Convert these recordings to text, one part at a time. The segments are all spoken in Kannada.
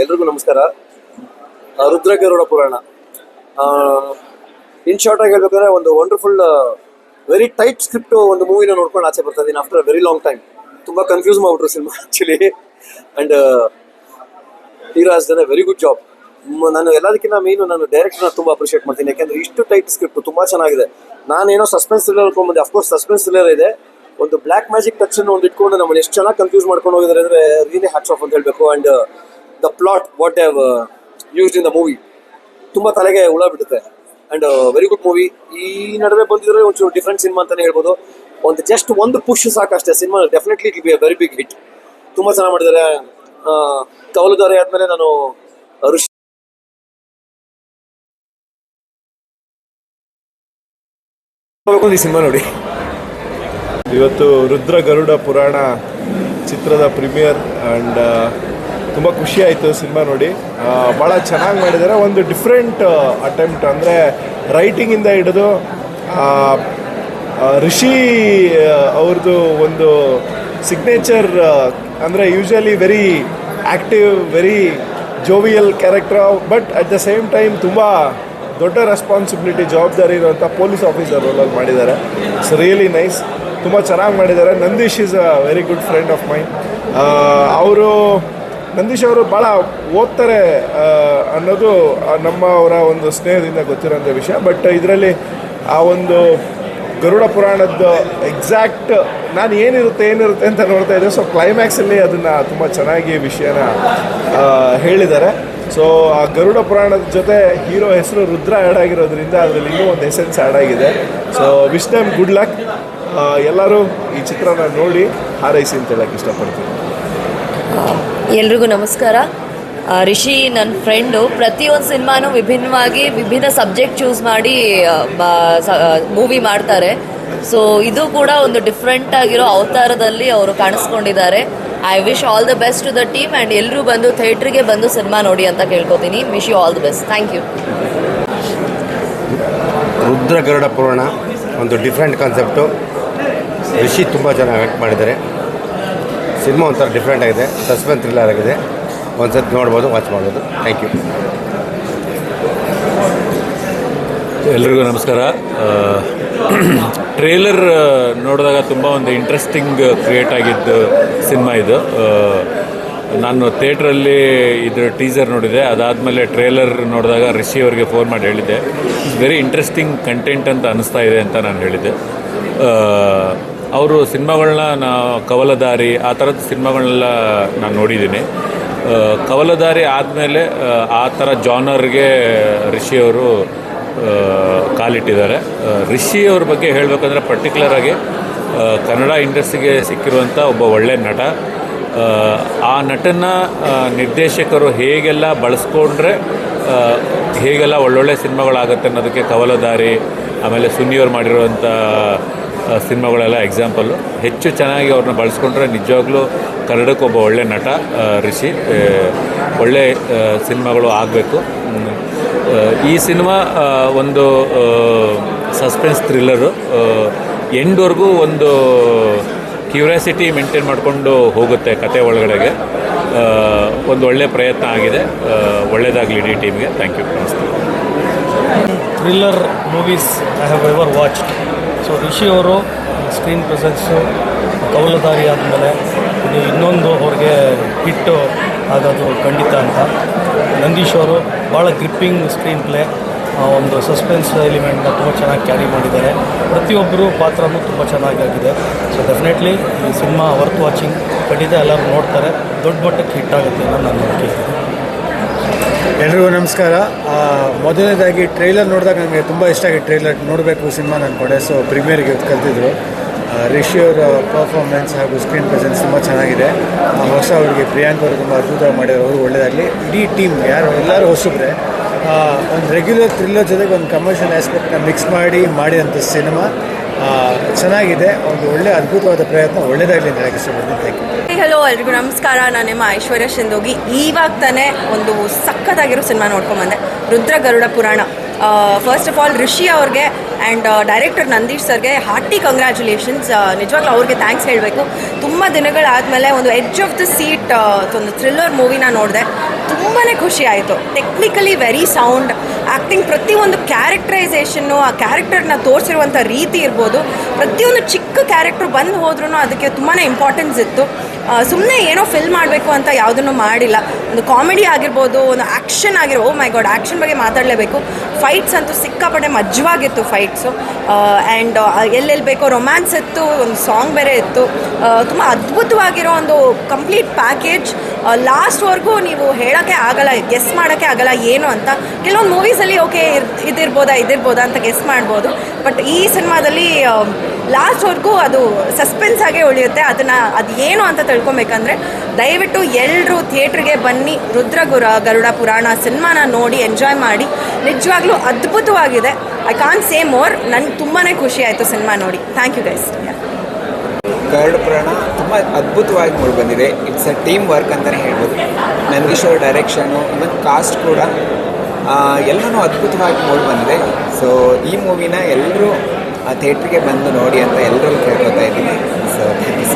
ಎಲ್ರಿಗೂ ನಮಸ್ಕಾರ. ರುದ್ರ ರುದ್ರಗರುಡ ಪುರಾಣ. ಇನ್ ಶಾರ್ಟ್ ಆಗಿ ಹೇಳ್ಬೇಕಂದ್ರೆ ಒಂದು ವಂಡರ್ಫುಲ್ ವೆರಿ ಟೈಟ್ ಸ್ಕ್ರಿಪ್ಟ್ ಒಂದು ಮೂವಿನ ನೋಡ್ಕೊಂಡು ಆಚೆ ಬರ್ತಾ ಇದ್ದೀನಿ ಆಫ್ಟರ್ ವೆರಿ ಲಾಂಗ್ ಟೈಮ್ ತುಂಬಾ ಕನ್ಫ್ಯೂಸ್ ಮಾಡ್ಬಿಟ್ರು ಸಿನಿಮಾ ಆಕ್ಚುಲಿ ಅಂಡ್ ಹೀರಾಸ್ ಜನ ವೆರಿ ಗುಡ್ ಜಾಬ್ ನಾನು ಎಲ್ಲದಕ್ಕಿಂತ ಮೇನು ನಾನು ಡೈರೆಕ್ಟರ್ನ ತುಂಬಾ ಅಪ್ರಿಷಿಯೇಟ್ ಮಾಡ್ತೀನಿ. ಯಾಕಂದ್ರೆ ಇಷ್ಟು ಟೈಟ್ ಸ್ಕ್ರಿಪ್ಟ್ ತುಂಬಾ ಚೆನ್ನಾಗಿದೆ. ನಾನೇನೋ suspense thriller of of course suspense thriller ಇದೆ. ಒಂದು ಬ್ಲ್ಯಾಕ್ ಮ್ಯಾಜಿಕ್ ಟಚ್ ಅನ್ನು ಒಂದು ಇಟ್ಕೊಂಡು ನಮ್ಮನ್ನು ಎಷ್ಟು ಚೆನ್ನಾಗಿ ಕನ್ಫ್ಯೂಸ್ ಮಾಡ್ಕೊಂಡು ಹೋಗಿದ್ದಾರೆ ಅಂದ್ರೆ ರಿಯಲಿ ಹ್ಯಾಟ್ಸ್ ಆಫ್ ಅಂತ ಹೇಳ್ಬೇಕು. And the plot what have use in the movie ತುಂಬ ತಲೆಗೆ ಹುಳ ಬಿಡುತ್ತೆ. ಅಂಡ್ ವೆರಿ ಗುಡ್ ಮೂವಿ ಈ ನಡುವೆ ಬಂದಿದ್ರೆ ಒಂಚೂರು ಡಿಫ್ರೆಂಟ್ ಸಿನಿಮಾ ಅಂತಲೇ ಹೇಳ್ಬೋದು. ಒಂದು ಜಸ್ಟ್ ಒಂದು push ಸಾಕಷ್ಟೇ. Cinema definitely it be very big hit ತುಂಬ ಚೆನ್ನಾಗಿ ಮಾಡಿದ್ದಾರೆ. ಕವಲುದಾರೆ ಆದ್ಮೇಲೆ ನಾನು ಋಷಿ ಈ ಸಿನಿಮಾ ನೋಡಿ. ಇವತ್ತು ರುದ್ರ ಗರುಡ ಪುರಾಣ ಚಿತ್ರದ ಪ್ರೀಮಿಯರ್ ಆ್ಯಂಡ್ ತುಂಬ ಖುಷಿ ಆಯಿತು ಸಿನಿಮಾ ನೋಡಿ. ಭಾಳ ಚೆನ್ನಾಗಿ ಮಾಡಿದ್ದಾರೆ ಒಂದು ಡಿಫ್ರೆಂಟ್ ಅಟೆಂಪ್ಟ್ ಅಂದರೆ ರೈಟಿಂಗಿಂದ ಹಿಡಿದು ಋಷಿ ಅವ್ರದ್ದು ಒಂದು ಸಿಗ್ನೇಚರ್ ಅಂದರೆ usually very active very jovial character but at the same time ತುಂಬ ದೊಡ್ಡ ರೆಸ್ಪಾನ್ಸಿಬಿಲಿಟಿ ಜವಾಬ್ದಾರಿ ಇರುವಂಥ ಪೊಲೀಸ್ ಆಫೀಸರ್ ರೋಲಲ್ಲಿ ಮಾಡಿದ್ದಾರೆ. ಇಟ್ಸ್ ರಿಯಲಿ ನೈಸ್ ತುಂಬ ಚೆನ್ನಾಗಿ ಮಾಡಿದ್ದಾರೆ. Nandish is a very good friend of my ಅವರು ನಂದೀಶ್ ಅವರು ಭಾಳ ಓದ್ತಾರೆ ಅನ್ನೋದು ನಮ್ಮ ಅವರ ಒಂದು ಸ್ನೇಹದಿಂದ ಗೊತ್ತಿರೋಂಥ ವಿಷಯ. ಬಟ್ ಇದರಲ್ಲಿ ಆ ಒಂದು ಗರುಡ ಪುರಾಣದ ಎಕ್ಸಾಕ್ಟ್ ನಾನು ಏನಿರುತ್ತೆ ಏನಿರುತ್ತೆ ಅಂತ ನೋಡ್ತಾ ಇದ್ದೆ ಸೊ ಕ್ಲೈಮ್ಯಾಕ್ಸಲ್ಲಿ ಅದನ್ನು ತುಂಬ ಚೆನ್ನಾಗಿ ವಿಷಯನ ಹೇಳಿದ್ದಾರೆ. ಸೊ ಆ ಗರುಡ ಪುರಾಣದ ಜೊತೆ ಹೀರೋ ಹೆಸರು ರುದ್ರ ಆ್ಯಡ್ ಆಗಿರೋದ್ರಿಂದ ಅದರಲ್ಲಿ ಇನ್ನೂ ಒಂದು ಎಸೆನ್ಸ್ ಆ್ಯಡ್ ಆಗಿದೆ. So wish time good luck ಎಲ್ಲರೂ ಈ ಚಿತ್ರನ ನೋಡಿ ಹಾರೈಸಿ ಅಂತ ಹೇಳಕ್ಕೆ ಇಷ್ಟಪಡ್ತೀನಿ. ಎಲ್ರಿಗೂ ನಮಸ್ಕಾರ. ರಿಷಿ ನನ್ನ ಫ್ರೆಂಡು ಪ್ರತಿಯೊಂದು ಸಿನಿಮಾನು ವಿಭಿನ್ನವಾಗಿ ವಿಭಿನ್ನ ಸಬ್ಜೆಕ್ಟ್ ಚೂಸ್ ಮಾಡಿ ಮೂವಿ ಮಾಡ್ತಾರೆ. ಸೊ ಇದು ಕೂಡ ಒಂದು ಡಿಫ್ರೆಂಟ್ ಆಗಿರೋ ಅವತಾರದಲ್ಲಿ ಅವರು ಕಾಣಿಸ್ಕೊಂಡಿದ್ದಾರೆ. I wish all the best to the team and ಎಲ್ಲರೂ ಬಂದು ಥಿಯೇಟ್ರಿಗೆ ಬಂದು ಸಿನಿಮಾ ನೋಡಿ ಅಂತ ಕೇಳ್ಕೊತೀನಿ. Wish you all the best thank you Rudra Garuda Purana, ಒಂದು ಡಿಫ್ರೆಂಟ್ ಕಾನ್ಸೆಪ್ಟು ರಿಷಿ ತುಂಬ ಚೆನ್ನಾಗಿ ಆ್ಯಕ್ಟ್ ಮಾಡಿದ್ದಾರೆ. ಸಿನಿಮಾ ಒಂಥರ ಡಿಫ್ರೆಂಟ್ ಆಗಿದೆ. ಸಸ್ಪೆನ್ಸ್ ಥ್ರಿಲ್ಲರ್ ಆಗಿದೆ. ಒಂದು ಸರ್ತಿ ನೋಡ್ಬೋದು ವಾಚ್ ಮಾಡ್ಬೋದು. ಥ್ಯಾಂಕ್ ಯು ಎಲ್ರಿಗೂ ನಮಸ್ಕಾರ. ಟ್ರೇಲರ್ ನೋಡಿದಾಗ ತುಂಬ ಒಂದು ಇಂಟ್ರೆಸ್ಟಿಂಗ್ ಕ್ರಿಯೇಟ್ ಆಗಿದ್ದು ಸಿನಿಮಾ ಇದು. ನಾನು ಥಿಯೇಟ್ರಲ್ಲಿ ಇದು ಟೀಸರ್ ನೋಡಿದೆ. ಅದಾದಮೇಲೆ ಟ್ರೇಲರ್ ನೋಡಿದಾಗ ರಿಷಿ ಅವರಿಗೆ ಫೋನ್ ಮಾಡಿ ಹೇಳಿದ್ದೆ. ವೆರಿ ಇಂಟ್ರೆಸ್ಟಿಂಗ್ ಕಂಟೆಂಟ್ ಅಂತ ಅನಿಸ್ತಾ ಇದೆ ಅಂತ ನಾನು ಹೇಳಿದ್ದೆ. ಅವರು ಸಿನಿಮಾಗಳನ್ನ ನಾ ಕವಲದಾರಿ ಆ ಥರದ ಸಿನಿಮಾಗಳನ್ನೆಲ್ಲ ನಾನು ನೋಡಿದ್ದೀನಿ ಕವಲದಾರಿ ಆದಮೇಲೆ ಆ ಥರ ಜಾನರ್ಗೆ ರಿಷಿಯವರು ಕಾಲಿಟ್ಟಿದ್ದಾರೆ. ರಿಷಿಯವ್ರ ಬಗ್ಗೆ ಹೇಳಬೇಕಂದ್ರೆ ಪರ್ಟಿಕ್ಯುಲರ್ ಆಗಿ ಕನ್ನಡ ಇಂಡಸ್ಟ್ರಿಗೆ ಸಿಕ್ಕಿರುವಂಥ ಒಬ್ಬ ಒಳ್ಳೆ ನಟ. ಆ, ನಟನ ನಿರ್ದೇಶಕರು ಹೇಗೆಲ್ಲ ಬಳಸ್ಕೊಂಡ್ರೆ ಹೇಗೆಲ್ಲ ಒಳ್ಳೊಳ್ಳೆ ಸಿನಿಮಾಗಳಾಗುತ್ತೆ ಅನ್ನೋದಕ್ಕೆ ಕವಲದಾರಿ ಆಮೇಲೆ ಸುನ್ನಿಯವ್ರು ಮಾಡಿರುವಂಥ ಸಿನಿಮಾಗಳೆಲ್ಲ ಎಕ್ಸಾಂಪಲ್ಲು ಹೆಚ್ಚು ಚೆನ್ನಾಗಿ ಅವ್ರನ್ನ ಬಳಸ್ಕೊಂಡ್ರೆ ನಿಜವಾಗ್ಲೂ ಕನ್ನಡಕ್ಕೆ ಒಬ್ಬ ಒಳ್ಳೆ ನಟ ಋಷಿ ಒಳ್ಳೆ ಸಿನಿಮಾಗಳು ಆಗಬೇಕು. ಈ ಸಿನಿಮಾ ಒಂದು ಸಸ್ಪೆನ್ಸ್ ಥ್ರಿಲ್ಲರು ಎಂಡ್ವರೆಗೂ ಒಂದು ಕ್ಯೂರಿಯಾಸಿಟಿ ಮೇಂಟೈನ್ ಮಾಡಿಕೊಂಡು ಹೋಗುತ್ತೆ ಕತೆ ಒಳಗಡೆಗೆ. ಒಂದು ಒಳ್ಳೆ ಪ್ರಯತ್ನ ಆಗಿದೆ. ಒಳ್ಳೆಯದಾಗಲಿ ಇಡೀ ಟೀಮ್ಗೆ ಥ್ಯಾಂಕ್ ಯು ನಮಸ್ತೆ. Thriller movies I have ever watched so Rishi ಅವರು ಸ್ಕ್ರೀನ್ ಪ್ರೆಸೆನ್ಸು ಕೌಲದಾರಿ ಆದಮೇಲೆ ಇದು ಇನ್ನೊಂದು ಅವ್ರಿಗೆ ಹಿಟ್ಟು ಆಗೋದು ಖಂಡಿತ ಅಂತ. ನಂದೀಶ್ ಅವರು ಭಾಳ ಗ್ರಿಪ್ಪಿಂಗ್ ಸ್ಕ್ರೀನ್ ಪ್ಲೇ ಒಂದು ಸಸ್ಪೆನ್ಸ್ ಎಲಿಮೆಂಟ್ನ ತುಂಬ ಚೆನ್ನಾಗಿ ಕ್ಯಾರಿ ಮಾಡಿದ್ದಾರೆ. ಪ್ರತಿಯೊಬ್ಬರು ಪಾತ್ರನೂ ತುಂಬ ಚೆನ್ನಾಗಾಗಿದೆ ಸೊ ಡೆಫಿನೆಟ್ಲಿ ಈ ಸಿನಿಮಾ ವರ್ತ್ ವಾಚಿಂಗ್ ಖಂಡಿತ ಎಲ್ಲರೂ ನೋಡ್ತಾರೆ. ದೊಡ್ಡ ಮಟ್ಟಕ್ಕೆ ಹಿಟ್ ಆಗುತ್ತೆ ಅನ್ನೋ ನಾನು ನಂಬಿಕೆ ಎಲ್ರಿಗೂ ನಮಸ್ಕಾರ. ಮೊದಲನೇದಾಗಿ ಟ್ರೈಲರ್ ನೋಡಿದಾಗ ನನಗೆ ತುಂಬ ಇಷ್ಟ ಆಗಿ ಟ್ರೈಲರ್ ನೋಡಬೇಕು ಸಿನಿಮಾ ನಾನು ಕೊಡೆ ಸೊ ಪ್ರೀಮಿಯರ್ಗೆ ಕಲ್ತಿದ್ರು ರಿಷಿ ಅವರ ಪರ್ಫಾರ್ಮೆನ್ಸ್ ಹಾಗೂ ಸ್ಕ್ರೀನ್ ಪ್ರೆಸೆನ್ಸ್ ತುಂಬ ಚೆನ್ನಾಗಿದೆ. ಹೊಸ ಅವರಿಗೆ ಪ್ರಿಯಾಂಕ್ ಅವರು ತುಂಬ ಅದ್ಭುತವಾಗಿ ಮಾಡಿದ್ರು ಅವರು ಒಳ್ಳೆಯದಾಗಲಿ ಇಡೀ ಟೀಮ್ ಯಾರು, ಎಲ್ಲರೂ ಹೊಸಬ್ರೆ. ಒಂದು ರೆಗ್ಯುಲರ್ ಥ್ರಿಲ್ಲರ್ ಜೊತೆಗೆ ಒಂದು ಕಮರ್ಷಿಯಲ್ ಆಸ್ಪೆಕ್ಟ್ನ ಮಿಕ್ಸ್ ಮಾಡಿ ಮಾಡಿದಂಥ ಸಿನಿಮಾ. ಚೆನ್ನಾಗಿದೆ. ಒಂದು ಒಳ್ಳೆ ಅದ್ಭುತವಾದ ಪ್ರಯತ್ನ ಒಳ್ಳೆಯದಾಗಲಿ ಹಲೋ ಎಲ್ರಿಗೂ ನಮಸ್ಕಾರ. ನಾನು ನಿಮ್ಮ ಐಶ್ವರ್ಯ ಶಿಂದೋಗಿ ಇವಾಗ ತಾನೇ ಒಂದು ಸಖತ್ತಾಗಿರೋ ಸಿನಿಮಾ ನೋಡ್ಕೊಂಬಂದೆ Rudra Garuda Purana. First of all ಋಷಿ ಅವ್ರಿಗೆ ಆ್ಯಂಡ್ ಡೈರೆಕ್ಟರ್ ನಂದೀಶ್ ಸರ್ಗೆ ಹಾರ್ಟಿ ಕಂಗ್ರ್ಯಾಚುಲೇಷನ್ಸ್ ನಿಜವಾಗ್ಲೂ ಅವ್ರಿಗೆ ಥ್ಯಾಂಕ್ಸ್ ಹೇಳಬೇಕು. ತುಂಬ ದಿನಗಳಾದಮೇಲೆ ಒಂದು ಎಡ್ಜ್ ಆಫ್ ದ ಸೀಟ್ ಒಂದು ಥ್ರಿಲ್ಲರ್ ಮೂವಿನ ನೋಡಿದೆ. ತುಂಬಾ ಖುಷಿ ಆಯಿತು. ಟೆಕ್ನಿಕಲಿ ವೆರಿ ಸೌಂಡ್ ಆ್ಯಕ್ಟಿಂಗ್ ಪ್ರತಿಯೊಂದು ಕ್ಯಾರೆಕ್ಟರೈಸೇಷನ್ನು ಆ ಕ್ಯಾರೆಕ್ಟರ್ನ ತೋರಿಸಿರುವಂಥ ರೀತಿ ಇರ್ಬೋದು ಪ್ರತಿಯೊಂದು ಕ್ಯಾರೆಕ್ಟರ್ ಬಂದು ಹೋದ್ರೂ ಅದಕ್ಕೆ ತುಂಬಾ ಇಂಪಾರ್ಟೆನ್ಸ್ ಇತ್ತು. ಸುಮ್ಮನೆ ಏನೋ ಫಿಲ್ ಮಾಡಬೇಕು ಅಂತ ಯಾವುದನ್ನು ಮಾಡಿಲ್ಲ. ಒಂದು ಕಾಮಿಡಿ ಆಗಿರ್ಬೋದು, ಒಂದು ಆ್ಯಕ್ಷನ್ ಆಗಿರೋ ಓ ಮೈ ಗಾಡ್ ಆ್ಯಕ್ಷನ್ ಬಗ್ಗೆ ಮಾತಾಡಲೇಬೇಕು. ಫೈಟ್ಸ್ ಅಂತೂ ಸಿಕ್ಕಾಪಟ್ಟೆ ಮಜ್ವಾಗಿತ್ತು ಫೈಟ್ಸು ಆ್ಯಂಡ್ ಎಲ್ಲೆಲ್ಲಿ ಬೇಕೋ ರೊಮ್ಯಾನ್ಸ್ ಇತ್ತು, ಒಂದು ಸಾಂಗ್ ಬೇರೆ ಇತ್ತು. ತುಂಬ ಅದ್ಭುತವಾಗಿರೋ ಒಂದು ಕಂಪ್ಲೀಟ್ ಪ್ಯಾಕೇಜ್ ಲಾಸ್ಟ್ವರೆಗೂ ನೀವು ಹೇಳೋಕ್ಕೆ ಆಗಲ್ಲ ಗೆಸ್ ಮಾಡೋಕ್ಕೆ ಆಗಲ್ಲ ಏನು ಅಂತ. ಕೆಲವೊಂದು ಮೂವೀಸಲ್ಲಿ ಓಕೆ ಇದಿರ್ಬೋದಾ ಇದಿರ್ಬೋದಾ ಅಂತ ಗೆಸ್ ಮಾಡ್ಬೋದು. ಬಟ್ ಈ ಸಿನಿಮಾದಲ್ಲಿ ಲಾಸ್ಟ್ವರೆಗೂ ಅದು ಸಸ್ಪೆನ್ಸ್ ಆಗೇ ಉಳಿಯುತ್ತೆ. ಅದನ್ನು ಅದು ಏನು ಅಂತ ತಿಳ್ಕೊಬೇಕಂದ್ರೆ, ದಯವಿಟ್ಟು ಎಲ್ಲರೂ ಥಿಯೇಟ್ರಿಗೆ ಬನ್ನಿ ರುದ್ರ ಗುರ ಗರುಡ ಪುರಾಣ ಸಿನಿಮಾನ ನೋಡಿ ಎಂಜಾಯ್ ಮಾಡಿ. ನಿಜವಾಗ್ಲೂ ಅದ್ಭುತವಾಗಿದೆ. ಐ ಕಾನ್ ಸೇ ಮೋರ್ ನನಗೆ ತುಂಬಾ ಖುಷಿ ಆಯಿತು ಸಿನಿಮಾ ನೋಡಿ. ಥ್ಯಾಂಕ್ ಯು ಗೈಸ್ ಗರುಡ ಪುರಾಣ ತುಂಬ ಅದ್ಭುತವಾಗಿ ಮೂಡಿ ಬಂದಿದೆ. ಇಟ್ಸ್ ಅ ಟೀಮ್ ವರ್ಕ್ ಅಂತಲೇ ಹೇಳ್ಬೋದು. ಶೋ ಡೈರೆಕ್ಷನು ಇವನ್ ಕಾಸ್ಟ್ ಕೂಡ ಎಲ್ಲನೂ ಅದ್ಭುತವಾಗಿ ಮೂಡಿ ಬಂದಿದೆ. ಸೊ ಈ ಮೂವಿನ ಎಲ್ಲರೂ ಥಿಯೇಟ್ರಿಗೆ ಬಂದು ನೋಡಿ ಅಂತ ಎಲ್ಲರೂ ಕೇಳ್ಕೊತಾ ಇದ್ದೀನಿ. So thank you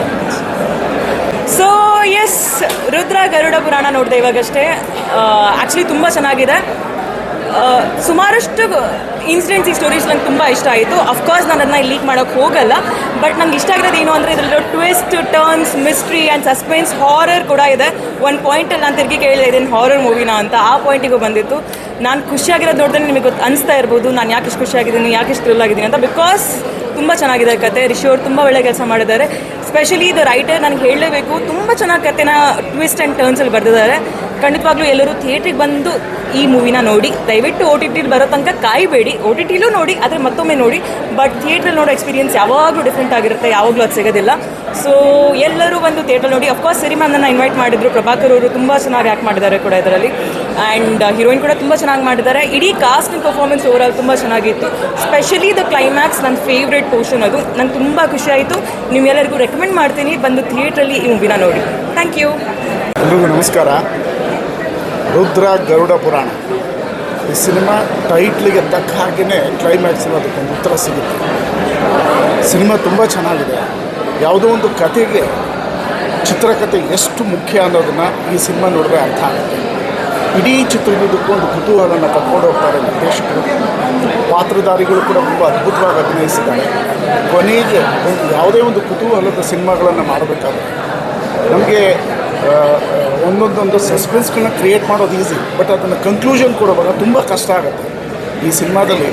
so much S Rudra Garuda Purana ನೋಡಿದೆ ಇವಾಗಷ್ಟೇ. ಆ್ಯಕ್ಚುಲಿ ತುಂಬ ಚೆನ್ನಾಗಿದೆ. ಆ, ಸುಮಾರಷ್ಟು ಇನ್ಸಿಡೆಂಟ್ಸ್ ಈ ಸ್ಟೋರೀಸ್ ನಂಗೆ ತುಂಬ ಇಷ್ಟ ಆಯಿತು. ಅಫ್ಕೋರ್ಸ್ ನಾನು ಅದನ್ನ ಲೀಕ್ ಮಾಡೋಕ್ಕೆ ಹೋಗಲ್ಲ. ಬಟ್ ನಂಗೆ ಇಷ್ಟ ಆಗಿರೋದು ಏನು ಅಂದರೆ ಇದರಲ್ಲಿರೋ twist turns mystery and suspense horror ಕೂಡ ಇದೆ. ಒಂದು ಪಾಯಿಂಟಲ್ಲಿ ನಾನು ತಿರುಗಿ ಕೇಳಿದೆ ಇದೇನು ಹಾರರ್ ಮೂವಿನ ಅಂತ. ಆ ಪಾಯಿಂಟಿಗೂ ಬಂದಿತ್ತು. ನಾನು ಖುಷಿಯಾಗಿರೋದು ನೋಡಿದ್ರೆ ನಿಮಗೆ ಗೊತ್ತು ಅನಿಸ್ತಾ ಇರ್ಬೋದು. ನಾನು ಯಾಕೆ ಇಷ್ಟು ಖುಷಿಯಾಗಿದ್ದೀನಿ, ಯಾಕೆ ಇಷ್ಟು ಥ್ರಿಲ್ ಆಗಿದ್ದೀನಿ ಅಂತ ಬಿಕಾಸ್ ತುಂಬ ಚೆನ್ನಾಗಿದೆ ಕತೆ. ರಿಷಿ ಅವರು ತುಂಬ ಒಳ್ಳೆ ಕೆಲಸ ಮಾಡಿದ್ದಾರೆ. ಸ್ಪೆಷಲಿ ಇದು ರೈಟರ್ ನನಗೆ ಹೇಳಲೇಬೇಕು. ತುಂಬ ಚೆನ್ನಾಗಿ ಕತೆನ ಟ್ವಿಸ್ಟ್ ಆ್ಯಂಡ್ ಟರ್ನ್ಸಲ್ಲಿ ಬರೆದಿದ್ದಾರೆ. ಖಂಡಿತವಾಗ್ಲೂ ಎಲ್ಲರೂ ಥಿಯೇಟ್ರಿಗೆ ಬಂದು ಈ ಮೂವಿನ ನೋಡಿ. ದಯವಿಟ್ಟು ಓ ಟಿ ಟಿಲಿ ಬರೋ ತನಕ ಕಾಯಬೇಡಿ. ಓ ಟಿ ಟಿಲೂ ನೋಡಿ, ಆದರೆ ಮತ್ತೊಮ್ಮೆ ನೋಡಿ. ಬಟ್ ಥಿಯೇಟ್ರಲ್ಲಿ ನೋಡೋ ಎಕ್ಸ್ಪೀರಿಯನ್ಸ್ ಯಾವಾಗಲೂ ಡಿಫ್ರೆಂಟ್ ಆಗಿರುತ್ತೆ. ಯಾವಾಗಲೂ ಅದು ಸಿಗೋದಿಲ್ಲ. ಸೊ ಎಲ್ಲರೂ ಬಂದು ಥಿಯೇಟ್ರಲ್ಲಿ ನೋಡಿ. ಅಫ್ಕೋರ್ಸ್ ನನ್ನ ಇನ್ವೈಟ್ ಮಾಡಿದ್ರು. ಪ್ರಭಾಕರ್ ಅವರು ತುಂಬ ಚೆನ್ನಾಗಿ ಆ್ಯಕ್ಟ್ ಮಾಡಿದ್ದಾರೆ ಕೂಡ ಇದರಲ್ಲಿ. ಆ್ಯಂಡ್ ಹೀರೋಯಿನ್ ಕೂಡ ತುಂಬ ಚೆನ್ನಾಗಿ ಮಾಡಿದ್ದಾರೆ. ಇಡೀ ಕಾಸ್ಟ್ನ ಪರ್ಫಾರ್ಮೆನ್ಸ್ ಓವರಾಲ್ ತುಂಬ ಚೆನ್ನಾಗಿತ್ತು. ಸ್ಪೆಷಲಿ ದ ಕ್ಲೈಮ್ಯಾಕ್ಸ್ ನನ್ನ ಫೇವ್ರೆಟ್ ಪೋರ್ಷನ್ ಅದು. ನಂಗೆ ತುಂಬ ಖುಷಿ ಆಯಿತು. ನಿಮ್ಮೆಲ್ಲರಿಗೂ ರೆಕಮೆಂಡ್ ಮಾಡ್ತೀನಿ. ಬಂದು ಥಿಯೇಟ್ರಲ್ಲಿ ಈ ಮೂವಿನ ನೋಡಿ. ಥ್ಯಾಂಕ್ ಯು ಎಲ್ರಿಗೂ ನಮಸ್ಕಾರ. ರುದ್ರ ಗರುಡ ಪುರಾಣ. ಈ ಸಿನಿಮಾ ಟೈಟ್ಲಿಗೆ ತಕ್ಕ ಹಾಗೆಯೇ ಕ್ಲೈಮ್ಯಾಕ್ಸ್ ಅದಕ್ಕೊಂದು ಉತ್ತರ ಸಿಗುತ್ತೆ. ಸಿನಿಮಾ ತುಂಬ ಚೆನ್ನಾಗಿದೆ. ಯಾವುದೋ ಒಂದು ಕತೆಗೆ ಚಿತ್ರಕಥೆ ಎಷ್ಟು ಮುಖ್ಯ ಅನ್ನೋದನ್ನು ಈ ಸಿನಿಮಾ ನೋಡಿದ್ರೆ ಅರ್ಥ ಆಗುತ್ತೆ. ಇಡೀ ಚಿತ್ರದುದ್ದಕ್ಕೂ ಒಂದು ಕುತೂಹಲನ ಕರ್ಕೊಂಡು ಹೋಗ್ತಾರೆ ನಿರ್ದೇಶಕರು. ಪಾತ್ರಧಾರಿಗಳು ಕೂಡ ತುಂಬ ಅದ್ಭುತವಾಗಿ ಅಭಿನಯಿಸಿದ್ದಾರೆ. ಕೊನೆಗೆ ಒಂದು ಯಾವುದೇ ಒಂದು ಕುತೂಹಲದ ಸಿನಿಮಾಗಳನ್ನು ಮಾಡಬೇಕಾದ್ರೆ ನಮಗೆ ಒಂದೊಂದೊಂದು ಸಸ್ಪೆನ್ಸ್ಗಳನ್ನ ಕ್ರಿಯೇಟ್ ಮಾಡೋದು ಈಸಿ ಬಟ್ ಅದನ್ನು ಕನ್ಕ್ಲೂಷನ್ ಕೊಡುವಾಗ ತುಂಬ ಕಷ್ಟ ಆಗುತ್ತೆ. ಈ ಸಿನಿಮಾದಲ್ಲಿ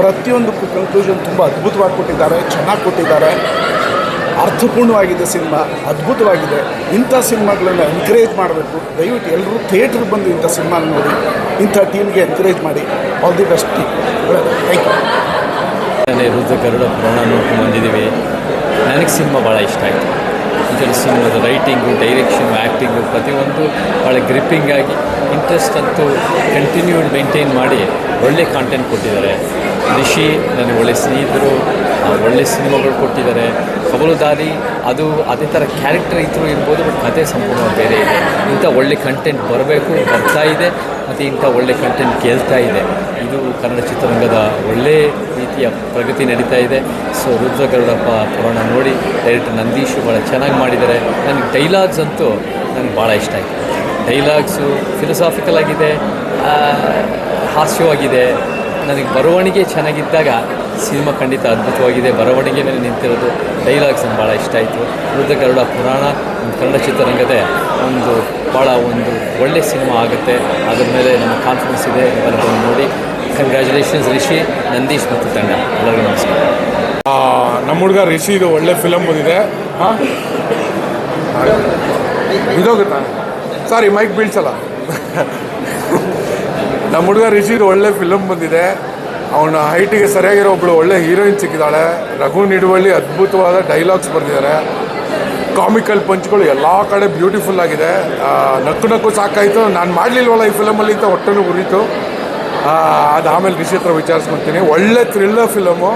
ಪ್ರತಿಯೊಂದಕ್ಕೂ ಕನ್ಕ್ಲೂಷನ್ ತುಂಬ ಅದ್ಭುತವಾಗಿ ಕೊಟ್ಟಿದ್ದಾರೆ, ಚೆನ್ನಾಗಿ ಕೊಟ್ಟಿದ್ದಾರೆ. ಅರ್ಥಪೂರ್ಣವಾಗಿದೆ ಸಿನಿಮಾ, ಅದ್ಭುತವಾಗಿದೆ. ಇಂಥ ಸಿನಿಮಾಗಳನ್ನು ಎನ್ಕರೇಜ್ ಮಾಡಬೇಕು. ದಯವಿಟ್ಟು ಎಲ್ಲರೂ ಥಿಯೇಟ್ರಿಗೆ ಬಂದು ಇಂಥ ಸಿನಿಮಾ ನೋಡಿ, ಇಂಥ ಟೀಮ್ಗೆ ಎನ್ಕರೇಜ್ ಮಾಡಿ. All the best team thank you ನೋಡ್ಕೊಂಡು ಬಂದಿದ್ದೀವಿ. ನನಗೆ ಸಿನಿಮಾ ಭಾಳ ಇಷ್ಟ ಆಯಿತು. ಇದರಲ್ಲಿ ಸಿನಿಮಾದ ರೈಟಿಂಗು ಡೈರೆಕ್ಷನ್ ಆ್ಯಕ್ಟಿಂಗು ಪ್ರತಿಯೊಂದು ಭಾಳ ಗ್ರಿಪ್ಪಿಂಗಾಗಿ ಇಂಟ್ರೆಸ್ಟ್ ಅಂತೂ ಕಂಟಿನ್ಯೂಡ್ ಮೇಂಟೈನ್ ಮಾಡಿ ಒಳ್ಳೆ ಕಾಂಟೆಂಟ್ ಕೊಟ್ಟಿದ್ದಾರೆ. ರಿಷಿ ನನಗೆ ಒಳ್ಳೆ ಸ್ನೇಹಿತರು ಆ, ಒಳ್ಳೆ ಸಿನಿಮಾಗಳು ಕೊಟ್ಟಿದ್ದಾರೆ. ಕಬಲುದಾರಿ ಅದು ಅದೇ ಥರ ಕ್ಯಾರೆಕ್ಟರ್ ಇದ್ರೂ ಇರ್ಬೋದು ಬಟ್ ಕತೆ ಸಂಪೂರ್ಣ ಬೇರೆ ಇದೆ. ಇಂಥ ಒಳ್ಳೆ ಕಂಟೆಂಟ್ ಬರಬೇಕು ಬರ್ತಾ ಇದೆ ಮತ್ತು ಇಂಥ ಒಳ್ಳೆ ಕಂಟೆಂಟ್ ಕೇಳ್ತಾ ಇದೆ. ಇದು ಕನ್ನಡ ಚಿತ್ರರಂಗದ ಒಳ್ಳೆ ರೀತಿಯ ಪ್ರಗತಿ ನಡೀತಾ ಇದೆ. ಸೊ ರುದ್ರ ಗರುಡಪ್ಪ ಪುರಾಣ ನೋಡಿ ಡೈರೆಕ್ಟರ್ ನಂದೀಶು ಭಾಳ ಚೆನ್ನಾಗಿ ಮಾಡಿದ್ದಾರೆ. ನನಗೆ ಡೈಲಾಗ್ಸ್ ಅಂತೂ ನನಗೆ ಭಾಳ ಇಷ್ಟ ಆಯಿತು. ಡೈಲಾಗ್ಸು ಫಿಲಸಾಫಿಕಲ್ ಆಗಿದೆ ಹಾಸ್ಯವಾಗಿದೆ. ನನಗೆ ಬರವಣಿಗೆ ಚೆನ್ನಾಗಿದ್ದಾಗ ಸಿನಿಮಾ ಖಂಡಿತ ಅದ್ಭುತವಾಗಿದೆ. ಬರವಣಿಗೆನಲ್ಲಿ ನಿಂತಿರೋದು ಡೈಲಾಗ್ಸ್ ನನಗೆ ಭಾಳ ಇಷ್ಟ ಆಯಿತು. ಉಳಿದ ಗರುಡ ಪುರಾಣ ಒಂದು ಕನ್ನಡ ಚಿತ್ರರಂಗದ ಒಂದು ಭಾಳ ಒಂದು ಒಳ್ಳೆ ಸಿನಿಮಾ ಆಗುತ್ತೆ. ಅದರ ಮೇಲೆ ನಮ್ಮ ಕಾನ್ಫಿಡೆನ್ಸ್ ಇದೆ ಎಲ್ಲ ಬಂದು ನೋಡಿ. ಕಂಗ್ರ್ಯಾಚುಲೇಷನ್ಸ್ ರಿಷಿ ನಂದೀಶ್ ಮತ್ತು ತಂಡ. ಎಲ್ಲರಿಗೂ ನಮಸ್ಕಾರ. ನಮ್ಮ ಹುಡುಗ ರಿಷಿ ಇದು ಒಳ್ಳೆ ಫಿಲಮ್ ಬಂದಿದೆ. ಹಾಂ? ಇದೋಗುತ್ತಾ ಸಾರಿ ಮೈಕ್ ಬೀಳ್ಸಲ್ಲ. ನಮ್ಮ ಹುಡುಗ ರಿಷಿದು ಒಳ್ಳೆ ಫಿಲಮ್ ಬಂದಿದೆ. ಅವನ ಹೈಟಿಗೆ ಸರಿಯಾಗಿರೋ ಒಬ್ಬಳು ಒಳ್ಳೆ ಹೀರೋಯಿನ್ ಸಿಕ್ಕಿದ್ದಾಳೆ ರಘು ನಿಡುವಳ್ಳಿ ಅದ್ಭುತವಾದ ಡೈಲಾಗ್ಸ್ ಬರೆದಿದ್ದಾರೆ. ಕಾಮಿಕಲ್ ಪಂಚ್ಗಳು ಎಲ್ಲ ಕಡೆ ಬ್ಯೂಟಿಫುಲ್ ಆಗಿದೆ. ನಕ್ಕು ನಕ್ಕು ಸಾಕಾಯಿತು. ನಾನು ಮಾಡಲಿಲ್ವಲ್ಲ ಈ ಫಿಲಮಲ್ಲಿ ಅಂತ ಹೊಟ್ಟೆನೂ ಉರಿತು. ಅದು ಆಮೇಲೆ ರಿಷಿ ಹತ್ರ ವಿಚಾರಿಸ್ಕೊತೀನಿ. ಒಳ್ಳೆ ಥ್ರಿಲ್ಲರ್ ಫಿಲಮು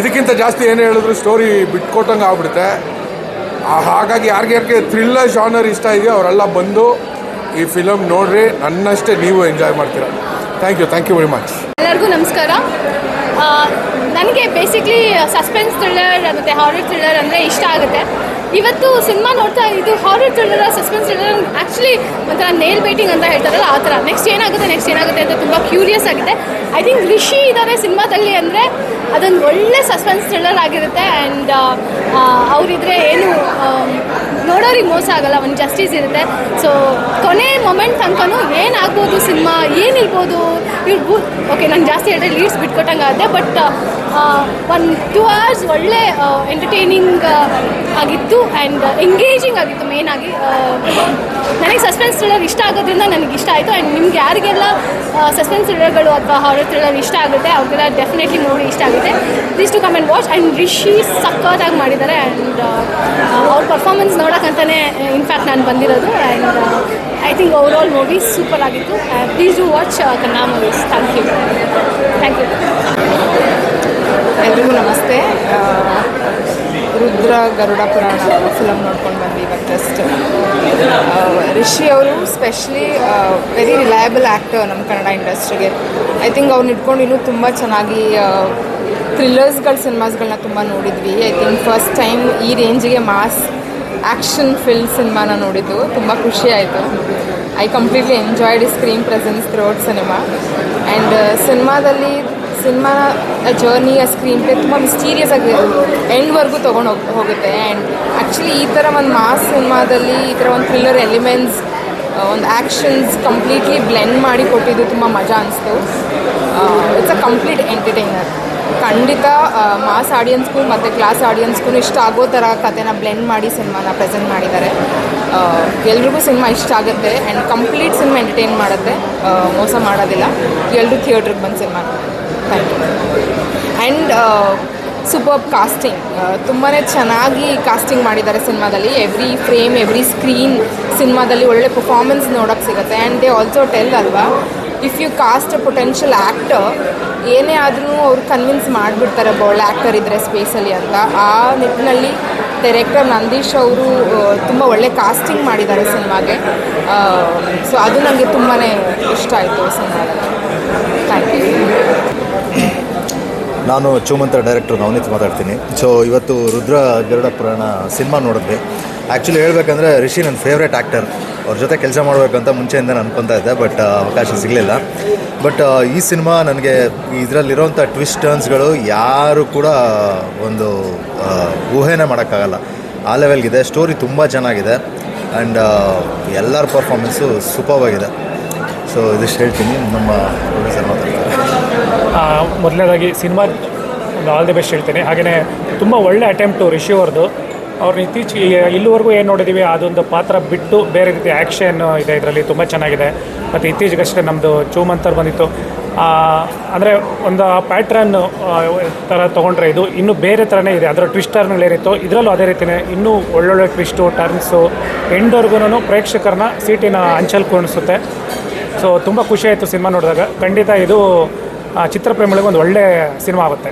ಇದಕ್ಕಿಂತ ಜಾಸ್ತಿ ಏನು ಹೇಳಿದ್ರು ಸ್ಟೋರಿ ಬಿಟ್ಕೊಟ್ಟಂಗೆ ಆಗ್ಬಿಡುತ್ತೆ. ಹಾಗಾಗಿ ಯಾರಿಗೆ ಯಾರಿಗೆ ಥ್ರಿಲ್ಲರ್ ಜಾನರ್ ಇಷ್ಟ ಇದೆಯೋ ಅವರೆಲ್ಲ ಬಂದು ಈ ಫಿಲಮ್ ನೋಡ್ರಿ, ನನ್ನಷ್ಟೇ ನೀವು ಎಂಜಾಯ್ ಮಾಡ್ತೀರಾ. Thank you thank you very much ಎಲ್ಲರಿಗೂ ನಮಸ್ಕಾರ. ನನಗೆ ಬೇಸಿಕ್ಲಿ ಸಸ್ಪೆನ್ಸ್ ಥ್ರಿಲ್ಲರ್ ಮತ್ತು ಹಾರರ್ ಥ್ರಿಲ್ಲರ್ ಅಂದರೆ ಇಷ್ಟ ಆಗುತ್ತೆ. ಇವತ್ತು ಸಿನಿಮಾ ನೋಡ್ತಾ ಇದು horror thriller suspense thriller actually ಒಂಥರ ನೇಲ್ ಬೈಟಿಂಗ್ ಅಂತ ಹೇಳ್ತಾರಲ್ಲ, ಆ ಥರ. ನೆಕ್ಸ್ಟ್ ಏನಾಗುತ್ತೆ ನೆಕ್ಸ್ಟ್ ಏನಾಗುತ್ತೆ ಅಂತ ತುಂಬ ಕ್ಯೂರಿಯಸ್ ಆಗಿದೆ. ಐ ಥಿಂಕ್ ರಿಷಿ ಇದ್ದಾರೆ ಸಿನಿಮಾದಲ್ಲಿ ಅಂದರೆ ಅದೊಂದು ಒಳ್ಳೆ ಸಸ್ಪೆನ್ಸ್ ಥ್ರಿಲ್ಲರ್ ಆಗಿರುತ್ತೆ. ಆ್ಯಂಡ್ ಅವರಿದ್ರೆ ಏನು ನೋಡೋರಿಗೆ ಮೋಸ ಆಗಲ್ಲ, ಒಂದು ಜಸ್ಟಿಸ್ ಇರುತ್ತೆ. ಸೊ ಕೊನೆ ಮೊಮೆಂಟ್ ತನಕನೂ ಏನಾಗ್ಬೋದು ಸಿನಿಮಾ ಏನಿರ್ಬೋದು ಇರ್ಬೋದು ಓಕೆ ನಾನು ಜಾಸ್ತಿ ಹೇಳಿದ್ರೆ ಲೀಡ್ಸ್ ಬಿಟ್ಕೊಟ್ಟಂಗೆ ಆಗುತ್ತೆ ಬಟ್ ಒಂದು ಟೂ ಅವರ್ಸ್ ಒಳ್ಳೆ ಎಂಟರ್ಟೈನಿಂಗ್ ಆಗಿತ್ತು ಆ್ಯಂಡ್ ಎಂಗೇಜಿಂಗ್ ಆಗಿತ್ತು ಮೇನ್ ಆಗಿ. ನನಗೆ ಸಸ್ಪೆನ್ಸ್ ಥ್ರಿಲ್ಲರ್ ಇಷ್ಟ ಆಗೋದ್ರಿಂದ ನನಗೆ ಇಷ್ಟ ಆಯಿತು ಆ್ಯಂಡ್ ನಿಮ್ಗೆ ಯಾರಿಗೆಲ್ಲ ಸಸ್ಪೆನ್ಸ್ ಥ್ರಿಲ್ಲರ್ಗಳು ಅಥವಾ ಹಾರರ್ ಥ್ರಿಲ್ಲರ್ ಇಷ್ಟ ಆಗುತ್ತೆ ಅವ್ರಿಗೆಲ್ಲ ಡೆಫಿನೆಟ್ಲಿ ಮೂವಿ ಇಷ್ಟ ಆಗುತ್ತೆ. Please to come and watch and Rishi ಸಕ್ಕತ್ತಾಗಿ ಮಾಡಿದ್ದಾರೆ ಆ್ಯಂಡ್ ಅವ್ರ ಪರ್ಫಾರ್ಮೆನ್ಸ್ ನೋಡೋಕ್ಕಂತಲೇ ಇನ್ಫ್ಯಾಕ್ಟ್ ನಾನು ಬಂದಿರೋದು and I think overall movie super ಆಗಿತ್ತು. Please to watch Kannada movies thank you thank you ಎಲ್ರಿಗೂ ನಮಸ್ತೆ. ರುದ್ರ ಗರುಡ ಪುರಾಣ ಫಿಲಮ್ ನೋಡ್ಕೊಂಡು ಬಂದ್ವಿ ಇವತ್ತು ಜಸ್ಟ್ ರಿಷಿ ಅವರು ಸ್ಪೆಷಲಿ ವೆರಿ ರಿಲಯಬಲ್ ಆ್ಯಕ್ಟರ್ ನಮ್ಮ ಕನ್ನಡ ಇಂಡಸ್ಟ್ರಿಗೆ. ಐ ಥಿಂಕ್ ಅವ್ರನ್ನ ಇಟ್ಕೊಂಡು ಇನ್ನೂ ತುಂಬ ಚೆನ್ನಾಗಿ ಥ್ರಿಲ್ಲರ್ಸ್ಗಳ ಸಿನಿಮಾಸ್ಗಳನ್ನ ತುಂಬ ನೋಡಿದ್ವಿ. ಐ ಥಿಂಕ್ ಫಸ್ಟ್ ಟೈಮ್ ಈ ರೇಂಜಿಗೆ ಮಾಸ್ ಆ್ಯಕ್ಷನ್ ಫಿಲ್ ಸಿನಿಮಾನ ನೋಡಿದ್ದು. ತುಂಬ ಖುಷಿ ಆಯಿತು. I completely enjoyed screen presence throughout cinema and ಸಿನಿಮಾದಲ್ಲಿ ಸಿನಿಮಾ ಜರ್ನಿ ಆ ಸ್ಕ್ರೀನ್ ಪ್ಲೇ ತುಂಬ ಮಿಸ್ಟೀರಿಯಸ್ ಆಗಿ ಎಂಡ್ವರೆಗೂ ತೊಗೊಂಡು ಹೋಗ್ ಹೋಗುತ್ತೆ. ಆ್ಯಂಡ್ ಆ್ಯಕ್ಚುಲಿ ಈ ಥರ ಒಂದು ಮಾಸ್ ಸಿನಿಮಾದಲ್ಲಿ ಈ ಥರ ಒಂದು ಥ್ರಿಲ್ಲರ್ ಎಲಿಮೆಂಟ್ಸ್ ಒಂದು ಆ್ಯಕ್ಷನ್ಸ್ ಕಂಪ್ಲೀಟ್ಲಿ ಬ್ಲೆಂಡ್ ಮಾಡಿ ಕೊಟ್ಟಿದ್ದು ತುಂಬ ಮಜಾ ಅನಿಸ್ತು. ಇಟ್ಸ್ ಅ ಕಂಪ್ಲೀಟ್ ಎಂಟರ್ಟೈನರ್ ಖಂಡಿತ ಮಾಸ್ ಆಡಿಯನ್ಸ್ಗೂ ಮತ್ತು ಕ್ಲಾಸ್ ಆಡಿಯನ್ಸ್ಗೂ ಇಷ್ಟ ಆಗೋ ಥರ ಕತೆನ ಬ್ಲೆಂಡ್ ಮಾಡಿ ಸಿನಿಮಾನ ಪ್ರೆಸೆಂಟ್ ಮಾಡಿದ್ದಾರೆ. ಎಲ್ರಿಗೂ ಸಿನಿಮಾ ಇಷ್ಟ ಆಗುತ್ತೆ. ಆ್ಯಂಡ್ ಕಂಪ್ಲೀಟ್ ಸಿನಿಮಾ ಎಂಟರ್ಟೈನ್ ಮಾಡುತ್ತೆ. ಮೋಸ ಮಾಡೋದಿಲ್ಲ. ಎಲ್ಲರೂ ಥಿಯೇಟ್ರಿಗೆ ಬಂದು ಸಿನಿಮಾ ಆ್ಯಂಡ್ ಸೂಪರ್ ಕಾಸ್ಟಿಂಗ್ ತುಂಬಾ ಚೆನ್ನಾಗಿ ಕಾಸ್ಟಿಂಗ್ ಮಾಡಿದ್ದಾರೆ ಸಿನಿಮಾದಲ್ಲಿ. ಎವ್ರಿ ಫ್ರೇಮ್ ಎವ್ರಿ ಸ್ಕ್ರೀನ್ ಸಿನಿಮಾದಲ್ಲಿ ಒಳ್ಳೆ ಪರ್ಫಾರ್ಮೆನ್ಸ್ ನೋಡೋಕ್ಕೆ ಸಿಗುತ್ತೆ. ಆ್ಯಂಡ್ ದೇ ಆಲ್ಸೋ ಟೆಲ್ ಅಲ್ವಾ if you cast a potential actor ಏನೇ ಆದರೂ ಅವ್ರು ಕನ್ವಿನ್ಸ್ ಮಾಡಿಬಿಡ್ತಾರೆ ಒಬ್ಬ ಒಳ್ಳೆ ಆ್ಯಕ್ಟರ್ ಇದ್ದರೆ ಸ್ಪೇಸಲ್ಲಿ ಅಂತ. ಆ ನಿಟ್ಟಿನಲ್ಲಿ ಡೈರೆಕ್ಟರ್ ನಂದೀಶ್ ಅವರು ತುಂಬ ಒಳ್ಳೆ ಕಾಸ್ಟಿಂಗ್ ಮಾಡಿದ್ದಾರೆ ಸಿನಿಮಾಗೆ. ಸೊ ಅದು ನನಗೆ ತುಂಬಾ ಇಷ್ಟ ಆಯಿತು ಸಿನಿಮಾದಲ್ಲಿ. ಥ್ಯಾಂಕ್ ಯು ನಾನು ಚೂಮಂತ್ರ ಡೈರೆಕ್ಟರ್ ನವನೀತ್ ಮಾತಾಡ್ತೀನಿ. ಸೊ ಇವತ್ತು ರುದ್ರ ಗರುಡ ಪುರಾಣ ಸಿನಿಮಾ ನೋಡಿದ್ವಿ. ಆ್ಯಕ್ಚುಲಿ ಹೇಳಬೇಕಂದ್ರೆ ರಿಷಿ ನನ್ನ ಫೇವ್ರೇಟ್ ಆ್ಯಕ್ಟರ್ ಅವ್ರ ಜೊತೆ ಕೆಲಸ ಮಾಡಬೇಕಂತ ಮುಂಚೆಯಿಂದ ನಾನು ಅನ್ಕೊತಾ ಇದ್ದೆ ಬಟ್ ಅವಕಾಶ ಸಿಗಲಿಲ್ಲ. ಬಟ್ ಈ ಸಿನಿಮಾ ನನಗೆ ಇದರಲ್ಲಿರೋಂಥ ಟ್ವಿಸ್ಟ್ ಟರ್ನ್ಸ್ಗಳು ಯಾರು ಕೂಡ ಒಂದು ಊಹೆನೇ ಮಾಡೋಕ್ಕಾಗಲ್ಲ. ಆ ಲೆವೆಲ್ಗಿದೆ ಸ್ಟೋರಿ ತುಂಬ ಚೆನ್ನಾಗಿದೆ ಆ್ಯಂಡ್ ಎಲ್ಲರ ಪರ್ಫಾರ್ಮೆನ್ಸು ಸೂಪರ್ವಾಗಿದೆ. ಸೊ ಇದಿಷ್ಟು ಹೇಳ್ತೀನಿ, ನಮ್ಮ ಪ್ರೊಡ್ಯೂಸರ್ ಮಾತಾಡ್ತಾರೆ. ಮೊದಲನೇದಾಗಿ ಸಿನಿಮಾ ಒಂದು ಆಲ್ ದಿ ಬೆಸ್ಟ್ ಹೇಳ್ತೇನೆ. ಹಾಗೆಯೇ ತುಂಬ ಒಳ್ಳೆ ಅಟೆಂಪ್ಟು ರಿಷಿ ಅವ್ರದ್ದು. ಅವ್ರನ್ನ ಇತ್ತೀಚೆಗೆ ಇಲ್ಲಿವರೆಗೂ ಏನು ನೋಡಿದ್ದೀವಿ ಅದೊಂದು ಪಾತ್ರ ಬಿಟ್ಟು ಬೇರೆ ರೀತಿ ಆ್ಯಕ್ಷನ್ ಇದೆ ಇದರಲ್ಲಿ, ತುಂಬ ಚೆನ್ನಾಗಿದೆ. ಮತ್ತು ಇತ್ತೀಚೆಗಷ್ಟೇ ನಮ್ಮದು ಚೂಮಂತರ್ ಬಂದಿತ್ತು. ಅಂದರೆ ಒಂದು ಪ್ಯಾಟ್ರನ್ ಥರ ತೊಗೊಂಡ್ರೆ ಇದು ಇನ್ನೂ ಬೇರೆ ಥರನೇ ಇದೆ. ಅದರ ಟ್ವಿಸ್ಟ್ ಏನಿತ್ತು, ಇದರಲ್ಲೂ ಅದೇ ರೀತಿಯೇ ಇನ್ನೂ ಒಳ್ಳೊಳ್ಳೆ ಟ್ವಿಸ್ಟು ಟರ್ನ್ಸು ಎಂಡ್ವರೆಗೂ ಪ್ರೇಕ್ಷಕರನ್ನ ಸೀಟಿನ ಅಂಚಲ್ ಕುಣಿಸುತ್ತೆ ಸೊ ತುಂಬ ಖುಷಿ ಆಯಿತು ಸಿನಿಮಾ ನೋಡಿದಾಗ. ಖಂಡಿತ ಇದು ಚಿತ್ರಪ್ರೇಮಿಗಳಿಗೆ ಒಂದು ಒಳ್ಳೆಯ ಸಿನಿಮಾ ಆಗುತ್ತೆ.